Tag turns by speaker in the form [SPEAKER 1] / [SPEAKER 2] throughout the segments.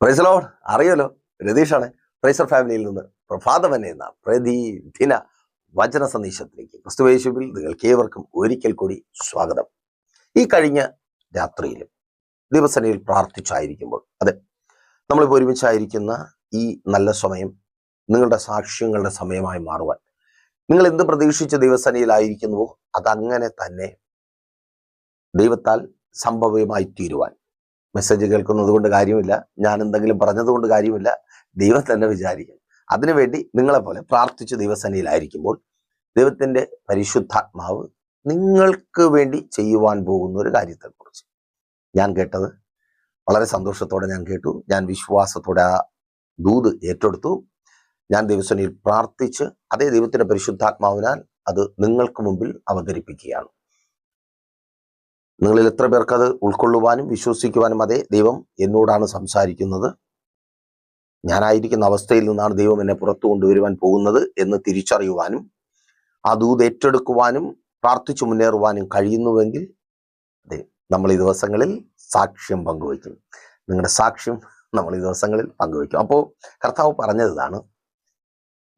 [SPEAKER 1] പ്രൈസലോ അറിയല്ലോ രതീഷാണ്. പ്രൈസർ ഫാമിലിയിൽ നിന്ന് പ്രഭാതമൻ എന്ന പ്രതിദിന വചന സന്ദേശത്തിലേക്ക്. ക്രിസ്തുവേശുവിൽ നിങ്ങൾക്ക് ഏവർക്കും ഒരിക്കൽ കൂടി സ്വാഗതം. ഈ കഴിഞ്ഞ രാത്രിയിലും ദിവസനയിൽ പ്രാർത്ഥിച്ചായിരിക്കുമ്പോൾ അതെ നമ്മളിപ്പോൾ ഒരുമിച്ചായിരിക്കുന്ന ഈ നല്ല സമയം നിങ്ങളുടെ സാക്ഷ്യങ്ങളുടെ സമയമായി മാറുവാൻ നിങ്ങൾ എന്ത് പ്രതീക്ഷിച്ച ദിവസനയിലായിരിക്കുന്നുവോ അതങ്ങനെ തന്നെ ദൈവത്താൽ സംഭവ്യമായി തീരുവാൻ മെസ്സേജ് കേൾക്കുന്നത് കൊണ്ട് കാര്യമില്ല. ഞാൻ എന്തെങ്കിലും പറഞ്ഞത് കൊണ്ട് കാര്യമില്ല. ദൈവം തന്നെ വിചാരിക്കും. അതിനുവേണ്ടി നിങ്ങളെപ്പോലെ പ്രാർത്ഥിച്ച് ദൈവസനയിലായിരിക്കുമ്പോൾ ദൈവത്തിന്റെ പരിശുദ്ധാത്മാവ് നിങ്ങൾക്ക് വേണ്ടി ചെയ്യുവാൻ പോകുന്ന ഒരു കാര്യത്തെക്കുറിച്ച്. ഞാൻ കേട്ടത് വളരെ സന്തോഷത്തോടെ ഞാൻ കേട്ടു. ഞാൻ വിശ്വാസത്തോടെ ആ ദൂത് ഏറ്റെടുത്തു. ഞാൻ ദിവസനിൽ പ്രാർത്ഥിച്ച് അതേ ദൈവത്തിന്റെ പരിശുദ്ധാത്മാവിനാൽ അത് നിങ്ങൾക്ക് മുമ്പിൽ അവതരിപ്പിക്കുകയാണ്. നിങ്ങളിൽ എത്ര പേർക്ക് അത് ഉൾക്കൊള്ളുവാനും വിശ്വസിക്കുവാനും അതേ ദൈവം എന്നോടാണ് സംസാരിക്കുന്നത്. ഞാനായിരിക്കുന്ന അവസ്ഥയിൽ നിന്നാണ് ദൈവം എന്നെ പുറത്തു കൊണ്ടുവരുവാൻ പോകുന്നത് എന്ന് തിരിച്ചറിയുവാനും ആ ദൂത് ഏറ്റെടുക്കുവാനും പ്രാർത്ഥിച്ചു മുന്നേറുവാനും കഴിയുന്നുവെങ്കിൽ അതെ നമ്മൾ ഈ ദിവസങ്ങളിൽ സാക്ഷ്യം പങ്കുവയ്ക്കും. നിങ്ങളുടെ സാക്ഷ്യം നമ്മൾ ഈ ദിവസങ്ങളിൽ പങ്കുവയ്ക്കും. അപ്പോൾ കർത്താവ് പറഞ്ഞത് ഇതാണ്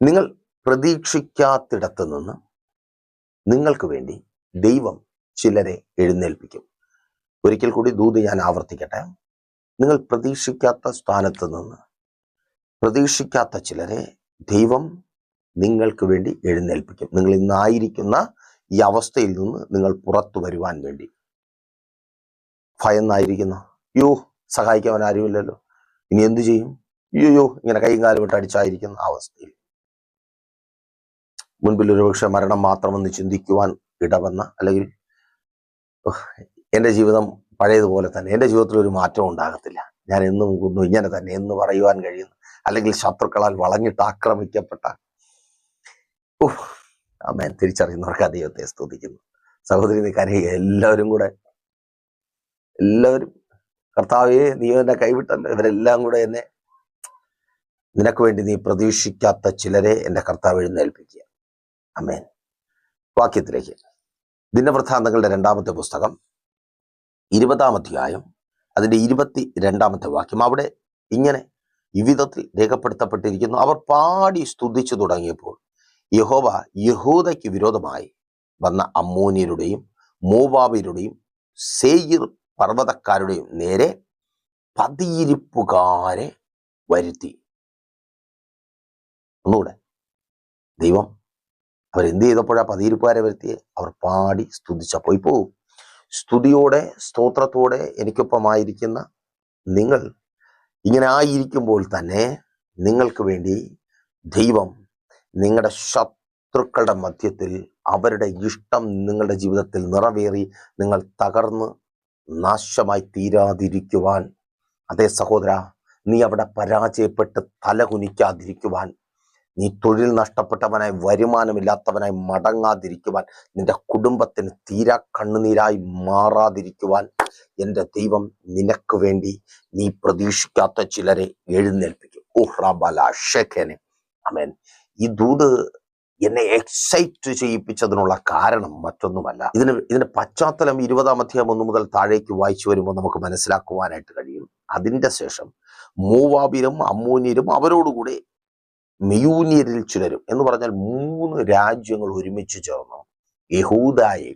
[SPEAKER 1] നിങ്ങൾ പ്രതീക്ഷിക്കാത്തിടത്ത് നിന്ന് നിങ്ങൾക്ക് വേണ്ടി ദൈവം ചിലരെ എഴുന്നേൽപ്പിക്കും. ഒരിക്കൽ കൂടി ദൂത് ഞാൻ ആവർത്തിക്കട്ടെ. നിങ്ങൾ പ്രതീക്ഷിക്കാത്ത സ്ഥാനത്ത് നിന്ന് പ്രതീക്ഷിക്കാത്ത ചിലരെ ദൈവം നിങ്ങൾക്ക് വേണ്ടി എഴുന്നേൽപ്പിക്കും. നിങ്ങൾ ഇന്നായിരിക്കുന്ന ഈ അവസ്ഥയിൽ നിന്ന് നിങ്ങൾ പുറത്തു വരുവാൻ വേണ്ടി. ഭയന്നായിരിക്കുന്ന യോ സഹായിക്കാൻ ആരുമില്ലല്ലോ. ഇനി എന്തു ചെയ്യും? അയ്യോ ഇങ്ങനെ കൈയും കാലും വിട്ട് അടിച്ചായിരിക്കുന്ന അവസ്ഥയിൽ. മുൻപിൽ ഒരുപക്ഷെ മരണം മാത്രമെന്ന് ചിന്തിക്കുവാൻ ഇടവന്ന അല്ലെങ്കിൽ എന്റെ ജീവിതം പഴയതുപോലെ തന്നെ എന്റെ ജീവിതത്തിൽ ഒരു മാറ്റവും ഉണ്ടാകത്തില്ല. ഞാൻ എന്നും കൊന്നു ഇങ്ങനെ തന്നെ എന്ന് പറയുവാൻ കഴിയുന്നു. അല്ലെങ്കിൽ ശത്രുക്കളാൽ വളഞ്ഞിട്ട് ആക്രമിക്കപ്പെട്ട. അമ്മേൻ തിരിച്ചറിയുന്നവർക്ക് ആ ദൈവത്തെ സ്തുതിക്കുന്നു. സഹോദരി നീ കരയുക. എല്ലാവരും കൂടെ എല്ലാവരും. കർത്താവേ നീ എന്നെ കൈവിട്ടല്ലോ. ഇവരെല്ലാം കൂടെ എന്നെ നിനക്ക് വേണ്ടി നീ പ്രതീക്ഷിക്കാത്ത ചിലരെ എന്റെ കർത്താവ് എഴുന്നേൽപ്പിക്കുക. അമ്മേൻ വാക്യത്തിലേക്ക്. ദിനവൃത്താന്തങ്ങളുടെ രണ്ടാമത്തെ പുസ്തകം ഇരുപതാം അധ്യായം അതിന്റെ ഇരുപത്തി രണ്ടാമത്തെ വാക്യം. അവിടെ ഇങ്ങനെ വിവിധത്തിൽ രേഖപ്പെടുത്തപ്പെട്ടിരിക്കുന്നു. അവർ പാടി സ്തുതിച്ചു തുടങ്ങിയപ്പോൾ യഹോവ യഹൂദയ്ക്ക് വിരോധമായി വന്ന അമ്മോനിയരുടെയും മൂവാബിയരുടെയും സേയിർ പർവതക്കാരുടെയും നേരെ പതിയിരിപ്പുകാരെ വരുത്തി. ഒന്നുകൂടെ. ദൈവം അവരെന്ത് ചെയ്തപ്പോഴാ പതിയിരിപ്പുകാരെ വരുത്തിയെ? അവർ പാടി സ്തുതിച്ചപ്പോൾ ഇപ്പോൾ സ്തുതിയോടെ സ്തോത്രത്തോടെ എനിക്കൊപ്പമായിരിക്കുന്ന നിങ്ങൾ ഇങ്ങനെ ആയിരിക്കുമ്പോൾ തന്നെ നിങ്ങൾക്ക് വേണ്ടി ദൈവം നിങ്ങളുടെ ശത്രുക്കളുടെ മധ്യത്തിൽ അവരുടെ ഇഷ്ടം നിങ്ങളുടെ ജീവിതത്തിൽ നിറവേറി നിങ്ങൾ തകർന്ന് നാശമായി തീരാതിരിക്കുവാൻ. അതേ സഹോദര നീ അവിടെ പരാജയപ്പെട്ട് തല കുനിക്കാതിരിക്കുവാൻ നീ തൊഴിൽ നഷ്ടപ്പെട്ടവനായി വരുമാനമില്ലാത്തവനായി മടങ്ങാതിരിക്കുവാൻ നിന്റെ കുടുംബത്തിന് തീരാ കണ്ണുനീരായി മാറാതിരിക്കുവാൻ എന്റെ ദൈവം നിനക്ക് വേണ്ടി നീ പ്രതീക്ഷിക്കാത്ത ചിലരെ എഴുന്നേൽപ്പിക്കും. ഉഹ്റബല ഷെഖനെ അമേൻ ഈ ദൂത് എന്നെ എക്സൈറ്റ് ചെയ്യിപ്പിച്ചതിനുള്ള കാരണം മറ്റൊന്നുമല്ല. ഇതിന് ഇതിന്റെ പശ്ചാത്തലം ഇരുപതാം അധ്യായം ഒന്ന് മുതൽ താഴേക്ക് വായിച്ചു വരുമ്പോൾ നമുക്ക് മനസ്സിലാക്കുവാനായിട്ട് കഴിയും. അതിന്റെ ശേഷം മൂവാബിരും അമ്മൂനിരും അവരോടുകൂടി മെയൂനിയരിൽ ചിലരും എന്ന് പറഞ്ഞാൽ മൂന്ന് രാജ്യങ്ങൾ ഒരുമിച്ച് ചേർന്നു. യഹൂദായെ.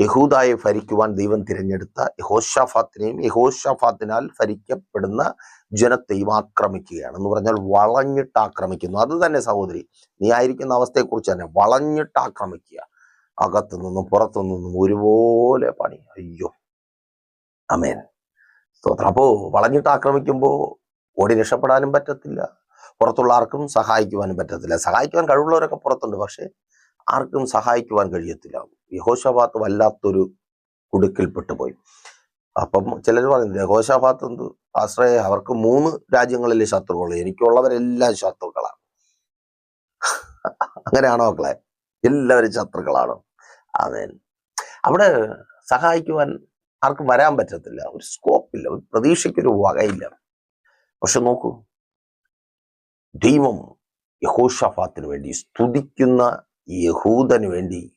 [SPEAKER 1] യഹൂദായെ ഭരിക്കുവാൻ ദൈവം തിരഞ്ഞെടുത്ത യഹോഷാഫാത്തിനെയും യഹോഷാഫാത്തിനാൽ ഭരിക്കപ്പെടുന്ന ജനത്തെയും ആക്രമിക്കുകയാണ് എന്ന് പറഞ്ഞാൽ വളഞ്ഞിട്ട് ആക്രമിക്കുന്നു. അത് തന്നെ സഹോദരി നീ ആയിരിക്കുന്ന അവസ്ഥയെക്കുറിച്ച് തന്നെ വളഞ്ഞിട്ട് ആക്രമിക്കുക. അകത്തു നിന്നും പുറത്തു നിന്നും ഒരുപോലെ പണി. അയ്യോ. അമേൻ സ്തോത്രം. അപ്പോ വളഞ്ഞിട്ട് ആക്രമിക്കുമ്പോൾ ഓടി രക്ഷപ്പെടാനും പറ്റത്തില്ല. പുറത്തുള്ള ആർക്കും സഹായിക്കുവാനും പറ്റത്തില്ല. സഹായിക്കുവാൻ കഴിവുള്ളവരൊക്കെ പുറത്തുണ്ട്. പക്ഷെ ആർക്കും സഹായിക്കുവാൻ കഴിയത്തില്ല. യഹോഷാബാത്ത് വല്ലാത്തൊരു കുടുക്കിൽപ്പെട്ടു പോയി. അപ്പം ചിലർ പറയുന്നത് യഹോഷാബാത്ത് എന്ത്? ആശ്രയ അവർക്ക് മൂന്ന് രാജ്യങ്ങളിലെ ശത്രുക്കൾ എനിക്കുള്ളവരെല്ലാം ശത്രുക്കളാണ് അങ്ങനെയാണോ മക്കളെ? എല്ലാവരും ശത്രുക്കളാണ്. ആമേൻ. അവിടെ സഹായിക്കുവാൻ ആർക്കും വരാൻ പറ്റത്തില്ല. ഒരു സ്കോപ്പില്ല. ഒരു പ്രതീക്ഷയ്ക്കൊരു വകയില്ല. പക്ഷെ നോക്കൂ. ദൈവം യഹോഷഫാത്തിന് വേണ്ടി സ്തുതിക്കുന്ന യഹൂദന് വേണ്ടി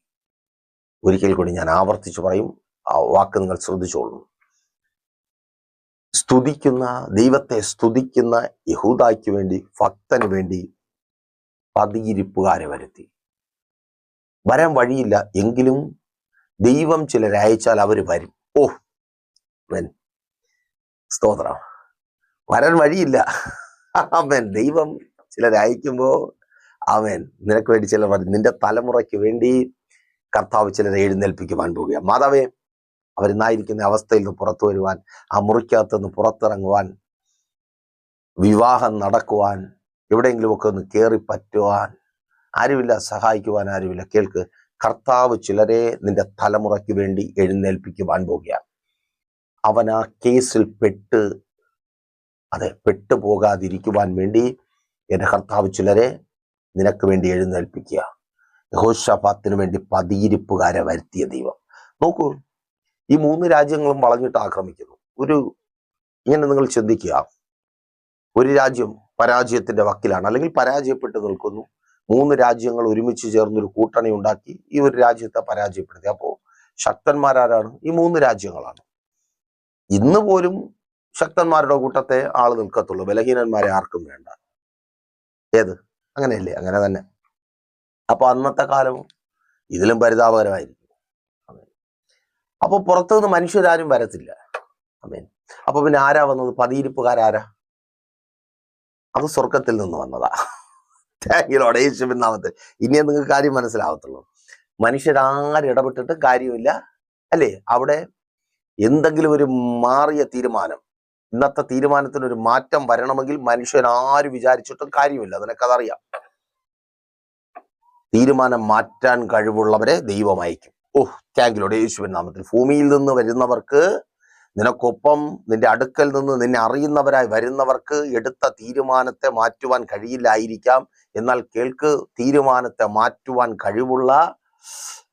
[SPEAKER 1] ഒരിക്കൽ കൂടി ഞാൻ ആവർത്തിച്ചു പറയും ആ വാക്ക് നിങ്ങൾ ശ്രദ്ധിച്ചോളൂ. സ്തുതിക്കുന്ന ദൈവത്തെ സ്തുതിക്കുന്ന യഹൂദായ്ക്ക് വേണ്ടി ഭക്തന് വേണ്ടി പതിയിരിപ്പുകാരെ വരുത്തി. വരാൻ വഴിയില്ല എങ്കിലും ദൈവം ചിലരെ അയച്ചാൽ അവർ വരും. ഓ സ്തോത്രം. വരാൻ വഴിയില്ല. അവൻ ദൈവം ചിലരെ അയക്കുമ്പോൾ അവൻ നിനക്ക് വേണ്ടി ചില നിന്റെ തലമുറയ്ക്ക് വേണ്ടി കർത്താവ് ചിലരെ എഴുന്നേൽപ്പിക്കുവാൻ പോവുക മാതാവേ അവരിന്നായിരിക്കുന്ന അവസ്ഥയിൽ നിന്ന് പുറത്തു വരുവാൻ ആ മുറിക്കകത്ത് നിന്ന് പുറത്തിറങ്ങുവാൻ വിവാഹം നടക്കുവാൻ എവിടെയെങ്കിലുമൊക്കെ ഒന്ന് കയറി പറ്റുവാൻ ആരുമില്ല സഹായിക്കുവാൻ ആരുമില്ല കേൾക്ക്. കർത്താവ് ചിലരെ നിന്റെ തലമുറയ്ക്ക് വേണ്ടി എഴുന്നേൽപ്പിക്കുവാൻ പോവുകയാണ് അവൻ ആ കേസിൽ പെട്ട് അതെ പെട്ടുപോകാതിരിക്കുവാൻ വേണ്ടി എന്റെ കർത്താവ് ചിലരെ നിനക്ക് വേണ്ടി എഴുന്നേൽപ്പിക്കുക. യഹോഷഫാത്തിനു വേണ്ടി പതിയിരിപ്പുകാരെ വരുത്തിയ ദൈവം. നോക്കൂ ഈ മൂന്ന് രാജ്യങ്ങളും വളഞ്ഞിട്ട് ആക്രമിക്കുന്നു. ഒരു ഇങ്ങനെ നിങ്ങൾ ചിന്തിക്കുക. ഒരു രാജ്യം പരാജയത്തിന്റെ വക്കിലാണ് അല്ലെങ്കിൽ പരാജയപ്പെട്ട് നിൽക്കുന്നു. മൂന്ന് രാജ്യങ്ങൾ ഒരുമിച്ച് ചേർന്നൊരു കൂട്ടണി ഉണ്ടാക്കി ഈ ഒരു രാജ്യത്തെ പരാജയപ്പെടുത്തി. അപ്പോൾ ശക്തന്മാരാരാണ് ഈ മൂന്ന് രാജ്യങ്ങളാണ്. ഇന്ന് പോലും ശക്തന്മാരുടെ കൂട്ടത്തെ ആൾ നിൽക്കത്തുള്ളൂ. ബലഹീനന്മാരെ ആർക്കും വേണ്ട. ഏത്? അങ്ങനെയല്ലേ? അങ്ങനെ തന്നെ. അപ്പൊ അന്നത്തെ കാലവും ഇതിലും പരിതാപകരമായിരിക്കും. അപ്പോൾ അപ്പൊ പുറത്തുനിന്ന് മനുഷ്യരാരും വരത്തില്ല. അപ്പൊ പിന്നെ ആരാ വന്നത്? പതിയിരിപ്പുകാരാരാ? അത് സ്വർഗത്തിൽ നിന്ന് വന്നതാ. താങ്കിലോടെ യേശുവിൻ നാമത്തിൽ. ഇനിയേ നിങ്ങൾക്ക് കാര്യം മനസ്സിലാവത്തുള്ളൂ. മനുഷ്യരാരും ഇടപെട്ടിട്ട് കാര്യമില്ല. അല്ലേ? അവിടെ എന്തെങ്കിലും ഒരു മാറിയ തീരുമാനം ഇന്നത്തെ തീരുമാനത്തിന് ഒരു മാറ്റം വരണമെങ്കിൽ മനുഷ്യൻ ആര് വിചാരിച്ചിട്ടും കാര്യമില്ല. നിനക്കതറിയാം തീരുമാനം മാറ്റാൻ കഴിവുള്ളവരെ ദൈവം അയക്കും. ഓഹ് താങ്കിലോടെ യേശുവിൻ നാമത്തിൽ. ഭൂമിയിൽ നിന്ന് വരുന്നവർക്ക് നിനക്കൊപ്പം നിന്റെ അടുക്കൽ നിന്ന് നിന്നെ അറിയുന്നവരായി വരുന്നവർക്ക് എടുത്ത തീരുമാനത്തെ മാറ്റുവാൻ കഴിയില്ലായിരിക്കാം. എന്നാൽ കേൾക്ക് തീരുമാനത്തെ മാറ്റുവാൻ കഴിവുള്ള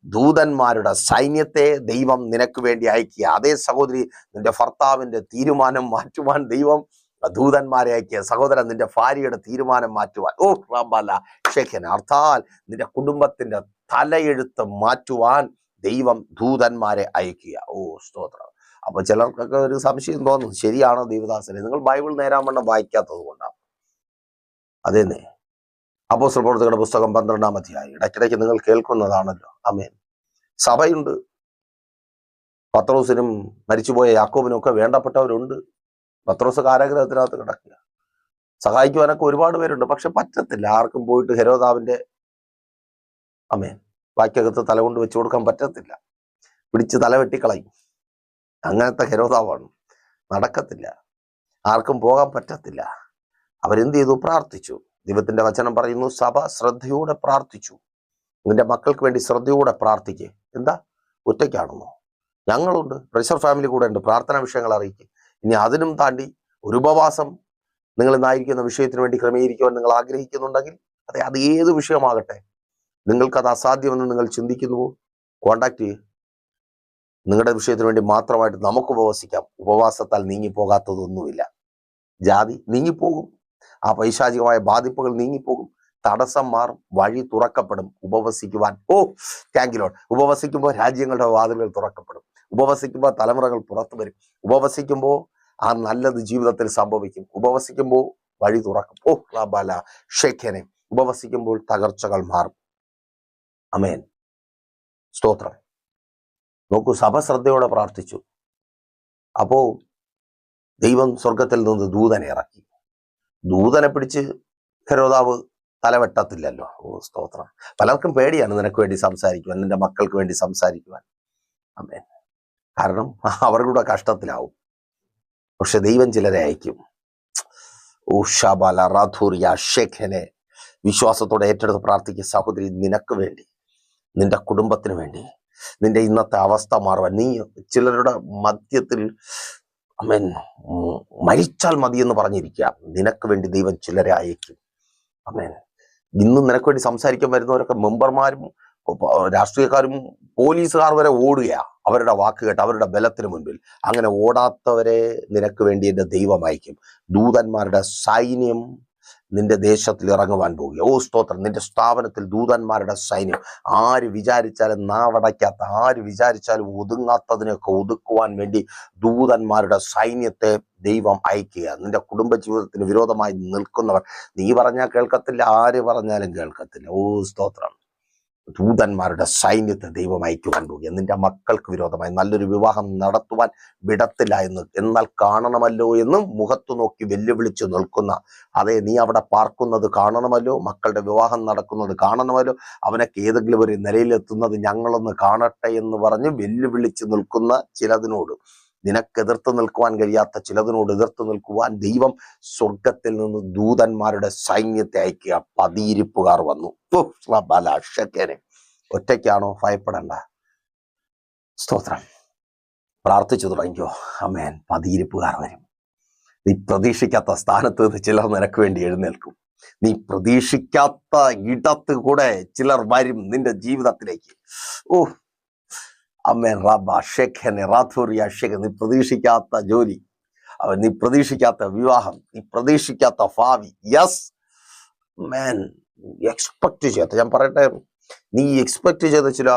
[SPEAKER 1] ദൂതന്മാരുടെ സൈന്യത്തെ ദൈവം നിനക്ക് വേണ്ടി അയക്കുക. അതേ സഹോദരി നിന്റെ ഭർത്താവിന്റെ തീരുമാനം മാറ്റുവാൻ ദൈവം ദൂതന്മാരെ അയക്കുക. സഹോദരൻ നിന്റെ ഭാര്യയുടെ തീരുമാനം മാറ്റുവാൻ. ഓ റാംബാല ഷെഖൻ അർത്ഥാൽ നിന്റെ കുടുംബത്തിന്റെ തലയെഴുത്ത് മാറ്റുവാൻ ദൈവം ദൂതന്മാരെ അയക്കുക. ഓ സ്തോത്രം. അപ്പൊ ചിലർക്കൊക്കെ ഒരു സംശയം തോന്നുന്നു ശരിയാണോ ദൈവദാസനെ? നിങ്ങൾ ബൈബിൾ നേരാവണ്ണം വായിക്കാത്തത് കൊണ്ടാണ്. അതെന്നെ. അപ്പോസ്റ്റൽ പ്രവർത്തകരുടെ പുസ്തകം പന്ത്രണ്ടാം അധ്യായം. ഇടയ്ക്കിടയ്ക്ക് നിങ്ങൾ കേൾക്കുന്നതാണല്ലോ. അമേൻ സഭയുണ്ട്. പത്രോസിനും മരിച്ചുപോയ യാക്കോബിനും ഒക്കെ വേണ്ടപ്പെട്ടവരുണ്ട്. പത്രോസ് കാരാഗ്രഹത്തിനകത്ത് കിടക്കുക. സഹായിക്കുവാനൊക്കെ ഒരുപാട് പേരുണ്ട് പക്ഷെ പറ്റത്തില്ല. ആർക്കും പോയിട്ട് ഹെരോദാവിന്റെ അമേൻ വാക്യകത്ത് തലകൊണ്ട് വെച്ചു കൊടുക്കാൻ പറ്റത്തില്ല. പിടിച്ച് തല വെട്ടിക്കളയും. അങ്ങനത്തെ ഹെരോദാവാണ്. നടക്കത്തില്ല. ആർക്കും പോകാൻ പറ്റത്തില്ല. അവരെന്ത് ചെയ്തു? പ്രാർത്ഥിച്ചു. ദൈവത്തിന്റെ വചനം പറയുന്നു സഭ ശ്രദ്ധയോടെ പ്രാർത്ഥിച്ചു. നിന്റെ മക്കൾക്ക് വേണ്ടി ശ്രദ്ധയോടെ പ്രാർത്ഥിക്കുക എന്താ? ഒറ്റയ്ക്കാണെന്നോ? ഞങ്ങളുണ്ട്. പ്രഷർ ഫാമിലി കൂടെ ഉണ്ട് പ്രാർത്ഥനാ വിഷയങ്ങൾ അറിയിക്കുക ഇനി അതിനും താണ്ടി ഒരു ഉപവാസം നിങ്ങൾ ഇന്നായിരിക്കുന്ന വിഷയത്തിന് വേണ്ടി ക്രമീകരിക്കുവാൻ നിങ്ങൾ ആഗ്രഹിക്കുന്നുണ്ടെങ്കിൽ അതെ അത് ഏത് വിഷയമാകട്ടെ? നിങ്ങൾക്കത് അസാധ്യമെന്ന് നിങ്ങൾ ചിന്തിക്കുന്നുവോ? കോണ്ടാക്ട് ചെയ്യുക നിങ്ങളുടെ വിഷയത്തിന് വേണ്ടി മാത്രമായിട്ട് നമുക്ക് ഉപവസിക്കാം. ഉപവാസത്താൽ നീങ്ങിപ്പോകാത്തതൊന്നുമില്ല. ജാതി നീങ്ങിപ്പോകും. ആ പൈശാചികമായ ബാധിപ്പുകൾ നീങ്ങിപ്പോകും. തടസ്സം മാറും വഴി തുറക്കപ്പെടും ഉപവസിക്കുവാൻ. ഓ താങ്ക് യു ഉപവസിക്കുമ്പോൾ രാജ്യങ്ങളുടെ വാതിലുകൾ തുറക്കപ്പെടും. ഉപവസിക്കുമ്പോൾ തലമുറകൾ പുറത്തു വരും. ഉപവസിക്കുമ്പോൾ ആ നല്ലത് ജീവിതത്തിൽ സംഭവിക്കും. ഉപവസിക്കുമ്പോൾ വഴി തുറക്കും. ഓ റബല ഷെഖനെ. ഉപവസിക്കുമ്പോൾ തകർച്ചകൾ മാറും. അമേൻ സ്തോത്രം. നോക്കൂ സഭ ശ്രദ്ധയോടെ പ്രാർത്ഥിച്ചു. അപ്പോ ദൈവം സ്വർഗത്തിൽ നിന്ന് ദൂതനെ ഇറക്കി. ദൂതനെ പിടിച്ച് ഹെരോദാവ് തലവെട്ടത്തില്ലല്ലോ. ഓ സ്തോത്രം. പലർക്കും പേടിയാണ് നിനക്ക് വേണ്ടി സംസാരിക്കുവാൻ നിന്റെ മക്കൾക്ക് വേണ്ടി സംസാരിക്കുവാൻ. അമ്മേ കാരണം അവരുടെ കഷ്ടത്തിലാവും. പക്ഷെ ദൈവം ചിലരെ അയക്കും. ഉഷബല റാഥൂറിയ ഷെഖനെ വിശ്വാസത്തോടെ ഏറ്റെടുത്ത് പ്രാർത്ഥിക്കുക സഹോദരി നിനക്ക് വേണ്ടി നിന്റെ കുടുംബത്തിന് വേണ്ടി നിന്റെ ഇന്നത്തെ അവസ്ഥ മാറുവാൻ നീ ചിലരുടെ മധ്യത്തിൽ അമേൻ മരിച്ചാൽ മതിയെന്ന് പറഞ്ഞിരിക്കുക. നിനക്ക് വേണ്ടി ദൈവം ചിലരെ അയക്കും. അമേൻ ഇന്നും നിനക്ക് വേണ്ടി സംസാരിക്കാൻ വരുന്നവരൊക്കെ മെമ്പർമാരും രാഷ്ട്രീയക്കാരും പോലീസുകാർ വരെ ഓടുകയാ. അവരുടെ വാക്ക് കേട്ട് അവരുടെ ബലത്തിന് മുൻപിൽ. അങ്ങനെ ഓടാത്തവരെ നിനക്ക് വേണ്ടി എന്റെ ദൈവം അയക്കും. ദൂതന്മാരുടെ സൈന്യം നിന്റെ ദേശത്തിൽ ഇറങ്ങുവാൻ പോകുക. ഓ സ്തോത്രം. നിന്റെ സ്ഥാപനത്തിൽ ദൂതന്മാരുടെ സൈന്യം. ആര് വിചാരിച്ചാലും നാവടയ്ക്കാത്ത ആര് വിചാരിച്ചാലും ഒതുങ്ങാത്തതിനെയൊക്കെ ഒതുക്കുവാൻ വേണ്ടി ദൂതന്മാരുടെ സൈന്യത്തെ ദൈവം അയക്കുക നിന്റെ കുടുംബ ജീവിതത്തിന് വിരോധമായി നിൽക്കുന്നവർ നീ പറഞ്ഞാൽ കേൾക്കത്തില്ല ആര് പറഞ്ഞാലും കേൾക്കത്തില്ല. ഓ സ്തോത്രം. ദൂതന്മാരുടെ സൈന്യത്തെ ദൈവം അയക്കുവാൻ പോകുക നിന്റെ മക്കൾക്ക് വിരോധമായി നല്ലൊരു വിവാഹം നടത്തുവാൻ വിടത്തില്ല എന്ന്. എന്നാൽ കാണണമല്ലോ എന്ന് മുഖത്തു നോക്കി വെല്ലുവിളിച്ച് നിൽക്കുന്ന അതെ നീ അവിടെ പാർക്കുന്നത് കാണണമല്ലോ? മക്കളുടെ വിവാഹം നടക്കുന്നത് കാണണമല്ലോ? അവനൊക്കെ ഏതെങ്കിലും ഒരു നിലയിലെത്തുന്നത് ഞങ്ങളൊന്ന് കാണട്ടെ എന്ന് പറഞ്ഞ് വെല്ലുവിളിച്ച് നിൽക്കുന്ന ചിലതിനോട് നിനക്ക് എതിർത്ത് നിൽക്കുവാൻ കഴിയാത്ത ചിലതിനോട് എതിർത്ത് നിൽക്കുവാൻ ദൈവം സ്വർഗത്തിൽ നിന്ന് ദൂതന്മാരുടെ സൈന്യത്തെ അയക്കുക. പതിയിരിപ്പുകാർ വന്നു. ഉഫ്, റബ്ബല ഷെക്കേനെ. ഒറ്റയ്ക്കാണോ? ഭയപ്പെടണ്ട. സ്തോത്രം. പ്രാർത്ഥിച്ചു തുടങ്ങിയോ അമേൻ പതിയിരിപ്പുകാർ വരും. നീ പ്രതീക്ഷിക്കാത്ത സ്ഥാനത്ത് നിന്ന് ചിലർ നിനക്ക് വേണ്ടി എഴുന്നേൽക്കും. നീ പ്രതീക്ഷിക്കാത്ത ഇടത്ത് കൂടെ ചിലർ വരും നിന്റെ ജീവിതത്തിലേക്ക്. ഓ അമ്മേൻ റബ്ബ ഷെഖനെ റാഥൂറിയ ഷെഖ് നീ പ്രതീക്ഷിക്കാത്ത ജോലി അവൻ നീ പ്രതീക്ഷിക്കാത്ത വിവാഹം നീ പ്രതീക്ഷിക്കാത്ത ഭാവി. യെസ് മേൻ എക്സ്പെക്ട് ചെയ്യാത്ത. ഞാൻ പറയട്ടെ നീ എക്സ്പെക്ട് ചെയ്ത ചില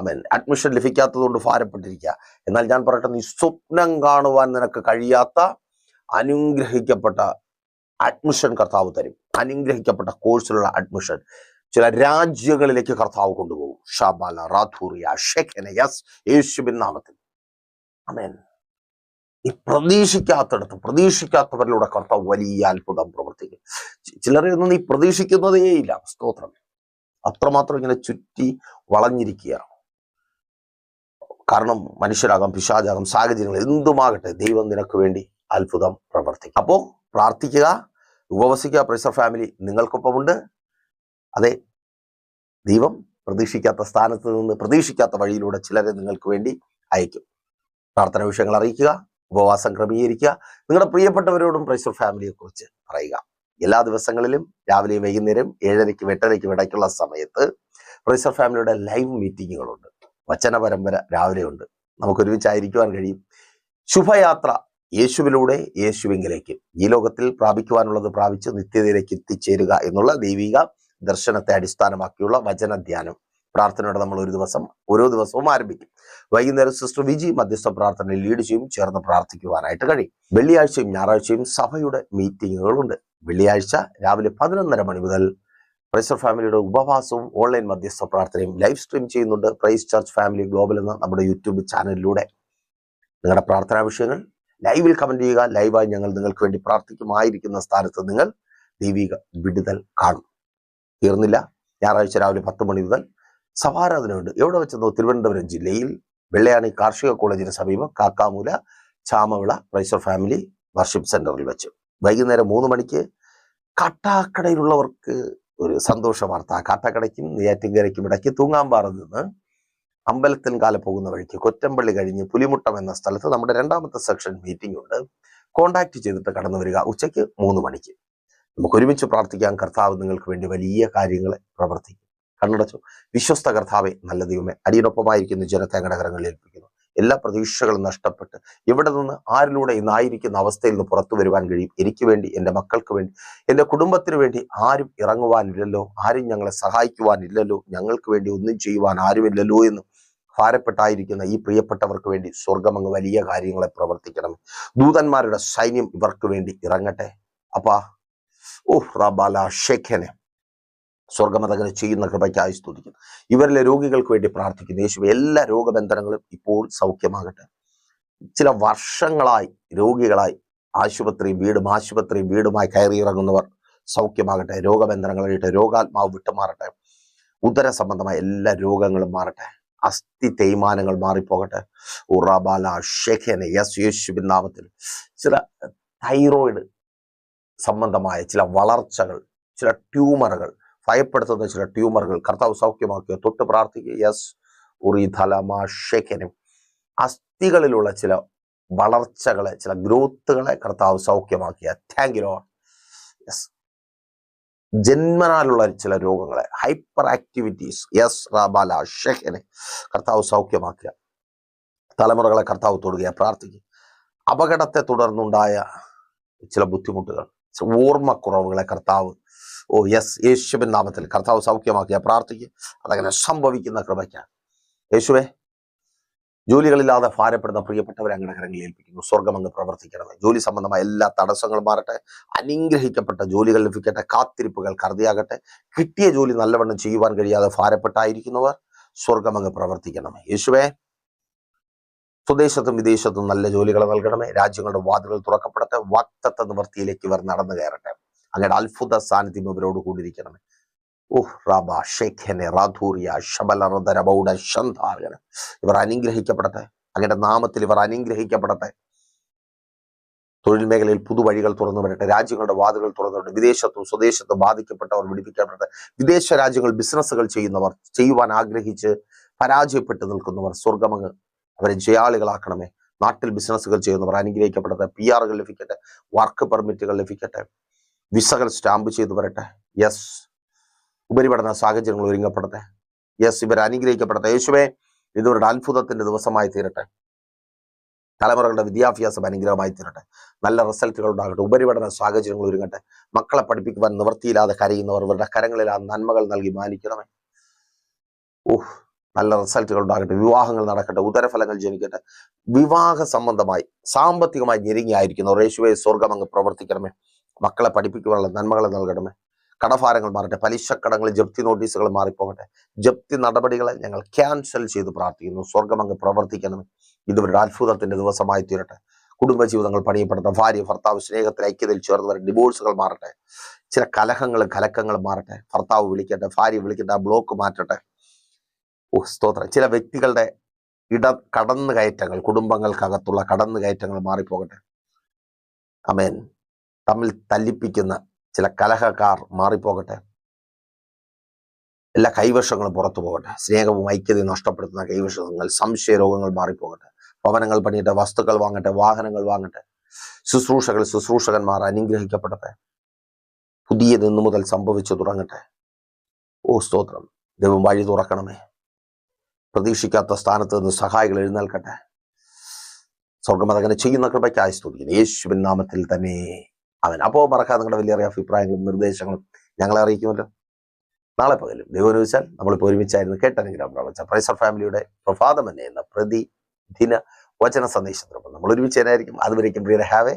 [SPEAKER 1] അമേൻ അഡ്മിഷൻ ലഭിക്കാത്തത് കൊണ്ട് ഭാരപ്പെട്ടിരിക്കുക എന്നാൽ ഞാൻ പറയട്ടെ നീ സ്വപ്നം കാണുവാൻ നിനക്ക് കഴിയാത്ത അനുഗ്രഹിക്കപ്പെട്ട അഡ്മിഷൻ കർത്താവ് തരും. അനുഗ്രഹിക്കപ്പെട്ട കോഴ്സിലുള്ള അഡ്മിഷൻ ചില രാജ്യങ്ങളിലേക്ക് കർത്താവ് കൊണ്ടുപോകും. ഷാബാല റാഥൂറിയ ഷെഖന യസ് യേശുബിൻ നാമത്തിൽ. അമേൻ ഈ പ്രതീക്ഷിക്കാത്തടത്ത് പ്രതീക്ഷിക്കാത്തവരിലൂടെ കർത്താവ് വലിയ അത്ഭുതം പ്രവർത്തിക്കും. ചിലരെ ഒന്നും നീ പ്രതീക്ഷിക്കുന്നതേയില്ല സ്തോത്രം. അത്രമാത്രം ഇങ്ങനെ ചുറ്റി വളഞ്ഞിരിക്കുകയാണ്. കാരണം മനുഷ്യരാകാം പിശാചാകാം സാഹചര്യങ്ങൾ എന്തുമാകട്ടെ ദൈവം നിനക്ക് വേണ്ടി അത്ഭുതം പ്രവർത്തിക്കും. അപ്പോ പ്രാർത്ഥിക്കുക ഉപവസിക്കുക പ്രൈസർ ഫാമിലി നിങ്ങൾക്കൊപ്പമുണ്ട്. അതെ ദൈവം പ്രതീക്ഷിക്കാത്ത സ്ഥാനത്ത് നിന്ന് പ്രതീക്ഷിക്കാത്ത വഴിയിലൂടെ ചിലരെ നിങ്ങൾക്ക് വേണ്ടി അയക്കും. പ്രാർത്ഥന വിഷയങ്ങൾ അറിയിക്കുക ഉപവാസം ക്രമീകരിക്കുക. നിങ്ങളുടെ പ്രിയപ്പെട്ടവരോടും പ്രൈസർ ഫാമിലിയെ കുറിച്ച് പറയുക. എല്ലാ ദിവസങ്ങളിലും രാവിലെയും വൈകുന്നേരം ഏഴരയ്ക്കും എട്ടരയ്ക്കും ഇടയ്ക്കുള്ള സമയത്ത് പ്രൈസർ ഫാമിലിയുടെ ലൈവ് മീറ്റിങ്ങുകളുണ്ട്. വചന പരമ്പര രാവിലെ ഉണ്ട്. നമുക്ക് ഒരുമിച്ചായിരിക്കുവാൻ കഴിയും. ശുഭയാത്ര യേശുവിലൂടെ യേശുവിങ്കിലേക്ക് ഈ ലോകത്തിൽ പ്രാപിക്കുവാനുള്ളത് പ്രാപിച്ച് നിത്യതയിലേക്ക് എത്തിച്ചേരുക എന്നുള്ള ദൈവിക ദർശനത്തെ അടിസ്ഥാനമാക്കിയുള്ള വചനധ്യാനം. പ്രാർത്ഥനയോടെ നമ്മൾ ഒരു ദിവസം ഓരോ ദിവസവും ആരംഭിക്കും. വൈകുന്നേരം സിസ്റ്റർ വിജി മധ്യസ്ഥ പ്രാർത്ഥനയിൽ ലീഡ് ചെയ്യും ചേർന്ന് പ്രാർത്ഥിക്കുവാനായിട്ട് കഴിയും. വെള്ളിയാഴ്ചയും ഞായറാഴ്ചയും സഭയുടെ മീറ്റിങ്ങുകളുണ്ട് വെള്ളിയാഴ്ച രാവിലെ പതിനൊന്നര മണി മുതൽ പ്രൈസർ ഫാമിലിയുടെ ഉപവാസവും ഓൺലൈൻ മധ്യസ്ഥ പ്രാർത്ഥനയും ലൈവ് സ്ട്രീം ചെയ്യുന്നുണ്ട്. പ്രൈസ് ചർച്ച് ഫാമിലി ഗ്ലോബൽ എന്ന നമ്മുടെ യൂട്യൂബ് ചാനലിലൂടെ. നിങ്ങളുടെ പ്രാർത്ഥനാ വിഷയങ്ങൾ ലൈവിൽ കമന്റ് ചെയ്യുക. ലൈവായി ഞങ്ങൾ നിങ്ങൾക്ക് വേണ്ടി പ്രാർത്ഥിക്കുമായിരിക്കുന്ന സ്ഥാനത്ത് നിങ്ങൾ ദൈവിക വിടുതൽ കാണും. തീർന്നില്ല. ഞായറാഴ്ച രാവിലെ പത്ത് മണി മുതൽ സഭാരാധനയുണ്ട് എവിടെ വെച്ചെന്നോ തിരുവനന്തപുരം ജില്ലയിൽ വെള്ളയാണി കാർഷിക കോളേജിന് സമീപം Kakkamoola Chamavila riser family worship സെന്ററിൽ വെച്ച്. വൈകുന്നേരം മൂന്ന് മണിക്ക് കാട്ടാക്കടയിലുള്ളവർക്ക് ഒരു സന്തോഷ വാർത്ത. കാട്ടാക്കടയ്ക്കും നെയ്യാറ്റിൻകരയ്ക്കും ഇടയ്ക്ക് തൂങ്ങാമ്പാറ നിന്ന് അമ്പലത്തിൻകാല പോകുന്ന വഴിക്ക് കൊറ്റമ്പള്ളി കഴിഞ്ഞ് പുലിമുട്ടം എന്ന സ്ഥലത്ത് നമ്മുടെ രണ്ടാമത്തെ സെക്ഷൻ മീറ്റിംഗ് ഉണ്ട്. കോണ്ടാക്ട് ചെയ്തിട്ട് കടന്നു വരിക ഉച്ചയ്ക്ക് മൂന്ന് മണിക്ക്. നമുക്ക് ഒരുമിച്ച് പ്രാർത്ഥിക്കാം കർത്താവ് നിങ്ങൾക്ക് വേണ്ടി വലിയ കാര്യങ്ങളെ പ്രവർത്തിക്കും. കണ്ണടച്ചു. വിശ്വസ്ത കർത്താവെ നല്ല ദൈവമേ അടിയനൊപ്പമായിരിക്കുന്ന ജനത്തെ കരങ്ങളിൽ ഏൽപ്പിക്കുന്നു. എല്ലാ പ്രതീക്ഷകളും നഷ്ടപ്പെട്ട് ഇവിടെ നിന്ന് ആരിലൂടെ ഇന്നായിരിക്കുന്ന അവസ്ഥയിൽ നിന്ന് പുറത്തു വരുവാൻ കഴിയും? എനിക്ക് വേണ്ടി എന്റെ മക്കൾക്ക് വേണ്ടി എന്റെ കുടുംബത്തിന് വേണ്ടി ആരും ഇറങ്ങുവാനില്ലല്ലോ. ആരും ഞങ്ങളെ സഹായിക്കുവാനില്ലല്ലോ. ഞങ്ങൾക്ക് വേണ്ടി ഒന്നും ചെയ്യുവാൻ ആരുമില്ലല്ലോ എന്ന് ഭാരപ്പെട്ടായിരിക്കുന്ന ഈ പ്രിയപ്പെട്ടവർക്ക് വേണ്ടി സ്വർഗം അങ്ങ് വലിയ കാര്യങ്ങളെ പ്രവർത്തിക്കണം. ദൂതന്മാരുടെ സൈന്യം ഇവർക്ക് വേണ്ടി ഇറങ്ങട്ടെ. അപ്പാ ഓ റബാല ഷെഖനെ സ്വർഗമതകനെ ചെയ്യുന്ന കൃപയ്ക്കായി സ്തുതിക്കുന്നു. ഇവരിലെ രോഗികൾക്ക് വേണ്ടി പ്രാർത്ഥിക്കുന്നു. യേശു എല്ലാ രോഗബന്ധനങ്ങളും ഇപ്പോൾ സൗഖ്യമാകട്ടെ. ചില വർഷങ്ങളായി രോഗികളായി ആശുപത്രി വീടും ആശുപത്രി വീടുമായി കയറിയിറങ്ങുന്നവർ സൗഖ്യമാകട്ടെ. രോഗബന്ധനങ്ങളായിട്ട് രോഗാത്മാവ് വിട്ടുമാറട്ടെ. ഉദര സംബന്ധമായ എല്ലാ രോഗങ്ങളും മാറട്ടെ. അസ്ഥി തേയ്മാനങ്ങൾ മാറിപ്പോകട്ടെ. ഉറാബാല ഷെഖനെ യേശുവിൻ നാമത്തിൽ. ചില തൈറോയിഡ് സംബന്ധമായ ചില വളർച്ചകൾ ചില ട്യൂമറുകൾ ഭയപ്പെടുത്തുന്ന ചില ട്യൂമറുകൾ കർത്താവ് സൗഖ്യമാക്കിയ? തൊട്ട് പ്രാർത്ഥിക്കുക. യെസ്. ഉറി ഷെഖനും അസ്ഥികളിലുള്ള ചില വളർച്ചകളെ ചില ഗ്രോത്തുകളെ കർത്താവ് സൗഖ്യമാക്കിയ. താങ്ക് യു യെസ് ജന്മനാലുള്ള ചില രോഗങ്ങളെ ഹൈപ്പർ ആക്ടിവിറ്റീസ് യെസ് റാബാല ഷെഹനെ കർത്താവ് സൗഖ്യമാക്കുക തലമുറകളെ കർത്താവ് തൊടുകയാണ്. പ്രാർത്ഥിക്കുക. അപകടത്തെ തുടർന്നുണ്ടായ ചില ബുദ്ധിമുട്ടുകൾ. ഓർമ്മക്കുറവുകളെ കർത്താവ്. ഓ യെസ് യേശുവിൻ നാമത്തിൽ കർത്താവ് സൗഖ്യമാക്കിയ പ്രാർത്ഥിക്കുക അതങ്ങനെ സംഭവിക്കുന്ന കൃപയ്ക്കാണ്. യേശുവെ ജോലികളില്ലാതെ ഭാരപ്പെടുന്ന പ്രിയപ്പെട്ടവരെ അങ്ങയുടെ കരങ്ങളിൽ ഏൽപ്പിക്കുന്നു. സ്വർഗം അങ്ങ് പ്രവർത്തിക്കണമേ. ജോലി സംബന്ധമായ എല്ലാ തടസ്സങ്ങളും മാറട്ടെ. അനുഗ്രഹിക്കപ്പെട്ട ജോലികൾ ലഭിക്കട്ടെ. കാത്തിരിപ്പുകൾ കറുതിയാകട്ടെ കിട്ടിയ ജോലി നല്ലവണ്ണം ചെയ്യുവാൻ കഴിയാതെ ഭാരപ്പെട്ടായിരിക്കുന്നവർ സ്വർഗം അങ്ങ് പ്രവർത്തിക്കണം യേശുവേ സ്വദേശത്തും വിദേശത്തും നല്ല ജോലികൾ നൽകണമേ. രാജ്യങ്ങളുടെ വാതിലുകൾ തുറക്കപ്പെടട്ടെ. വാക്തത്വ നിവൃത്തിയിലേക്ക് ഇവർ നടന്നു കയറട്ടെ. അങ്ങയുടെ അത്ഭുത സാന്നിധ്യം ഇവരോട് കൂടിയിരിക്കണമേ. ഇവർ അനുഗ്രഹിക്കപ്പെടട്ടെ. അങ്ങയുടെ നാമത്തിൽ ഇവർ അനുഗ്രഹിക്കപ്പെടട്ടെ. തൊഴിൽ മേഖലയിൽ പുതുവഴികൾ തുറന്നു വരട്ടെ. രാജ്യങ്ങളുടെ വാതിലുകൾ തുറന്നു വരട്ടെ. വിദേശത്തും സ്വദേശത്തും ബാധിക്കപ്പെട്ടവർ വിടിപ്പിക്കപ്പെടട്ടെ. വിദേശ രാജ്യങ്ങൾ ബിസിനസ്സുകൾ ചെയ്യുന്നവർ ചെയ്യുവാൻ ആഗ്രഹിച്ച് പരാജയപ്പെട്ടു നിൽക്കുന്നവർ സ്വർഗമങ്ങ് അവരെ ജയാളികളാക്കണമേ. നാട്ടിൽ ബിസിനസ്സുകൾ ചെയ്യുന്നവർ അനുഗ്രഹിക്കപ്പെടട്ടെ. പി ആറുകൾ ലഭിക്കട്ടെ. വർക്ക് പെർമിറ്റുകൾ ലഭിക്കട്ടെ. വിസകൾ സ്റ്റാമ്പ് ചെയ്തു വരട്ടെ. യെസ് ഉപരിപഠന സാഹചര്യങ്ങൾ ഒരുങ്ങപ്പെടട്ടെ. യെസ് ഇവർ അനുഗ്രഹിക്കപ്പെടട്ടെ. യേശുവേ ഇതൊരു അത്ഭുതത്തിന്റെ ദിവസമായി തീരട്ടെ. തലമുറകളുടെ വിദ്യാഭ്യാസം അനുഗ്രഹമായി തീരട്ടെ. നല്ല റിസൾട്ടുകൾ ഉണ്ടാകട്ടെ. ഉപരിപഠന സാഹചര്യങ്ങൾ ഒരുങ്ങട്ടെ. മക്കളെ പഠിപ്പിക്കുവാൻ നിവൃത്തിയില്ലാതെ കരയുന്നവർ ഇവരുടെ കരങ്ങളിൽ ആ നന്മകൾ നൽകി മാനിക്കണമേ. ഊഹ് നല്ല റിസൾട്ടുകൾ ഉണ്ടാകട്ടെ വിവാഹങ്ങൾ നടക്കട്ടെ ഉദരഫലങ്ങൾ ജനിക്കട്ടെ വിവാഹ സംബന്ധമായി സാമ്പത്തികമായി ഞെരുങ്ങിയായിരിക്കുന്നവർ സ്വർഗം അങ്ങ് പ്രവർത്തിക്കണമേ. മക്കളെ പഠിപ്പിക്കുവാനുള്ള നന്മകളെ നൽകണമേ. കടഭാരങ്ങൾ മാറട്ടെ പലിശക്കടങ്ങൾ ജപ്തി നോട്ടീസുകൾ മാറിപ്പോകട്ടെ. ജപ്തി നടപടികളെ ഞങ്ങൾ ക്യാൻസൽ ചെയ്ത് പ്രാർത്ഥിക്കുന്നു. സ്വർഗം അങ്ങ് പ്രവർത്തിക്കണമേ. ഇതുവരുടെ അത്ഭുതത്തിന്റെ ദിവസമായി തീരട്ടെ. കുടുംബജീവിതങ്ങൾ പണിയപ്പെടുന്ന ഭാര്യ ഭർത്താവ് സ്നേഹത്തിൽ ഐക്യതയിൽ ചേർന്നവർ ഡിവോഴ്സുകൾ മാറട്ടെ. ചില കലഹങ്ങളും കലക്കങ്ങളും മാറട്ടെ. ഭർത്താവ് വിളിക്കട്ടെ ഭാര്യ വിളിക്കട്ടെ ബ്ലോക്ക് മാറ്റട്ടെ. സ്തോത്രം. ചില വ്യക്തികളുടെ ഇട കടന്നു കയറ്റങ്ങൾ കുടുംബങ്ങൾക്കകത്തുള്ള കടന്നു കടന്നുകയറ്റങ്ങൾ മാറിപ്പോകട്ടെ. അമേൻ തമ്മിൽ തല്ലിപ്പിക്കുന്ന ചില കലഹക്കാർ മാറിപ്പോകട്ടെ. എല്ലാ കൈവശങ്ങളും പുറത്തു പോകട്ടെ. സ്നേഹവും ഐക്യതയും നഷ്ടപ്പെടുത്തുന്ന കൈവശങ്ങൾ സംശയ രോഗങ്ങൾ മാറിപ്പോകട്ടെ. ഭവനങ്ങൾ പണിയട്ടെ വസ്തുക്കൾ വാങ്ങട്ടെ വാഹനങ്ങൾ വാങ്ങട്ടെ. ശുശ്രൂഷകൾ ശുശ്രൂഷകന്മാർ അനുഗ്രഹിക്കപ്പെടട്ടെ. പുതിയത് ഇന്നു മുതൽ സംഭവിച്ചു തുടങ്ങട്ടെ. ഓ സ്തോത്രം. ദൈവം വഴി തുറക്കണമേ. പ്രതീക്ഷിക്കാത്ത സ്ഥാനത്ത് നിന്ന് സഹായികൾ എഴുന്നേൽക്കട്ടെ. സ്വർഗം അതങ്ങനെ ചെയ്യുന്ന കൃപയ്ക്കായി സ്തുതിക്കുന്നു. യേശുവിൻ നാമത്തിൽ തന്നെ. അവൻ അപ്പോൾ മറക്കാതെ നിങ്ങളുടെ വലിയ അഭിപ്രായങ്ങളും നിർദ്ദേശങ്ങളും ഞങ്ങളെ അറിയിക്കുമല്ലോ. നാളെ പകലും. ദൈവം നമ്മൾ നമ്മളിപ്പോൾ ഒരുമിച്ചായിരുന്നു പ്രവച പ്രൈസർ ഫാമിലിയുടെ പ്രഭാതം എന്ന പ്രതി ദിന വചന സന്ദേശത്തിനൊപ്പം നമ്മൾ ഒരുമിച്ചേനായിരിക്കും അതുവരേക്കും പ്രിയരെ have a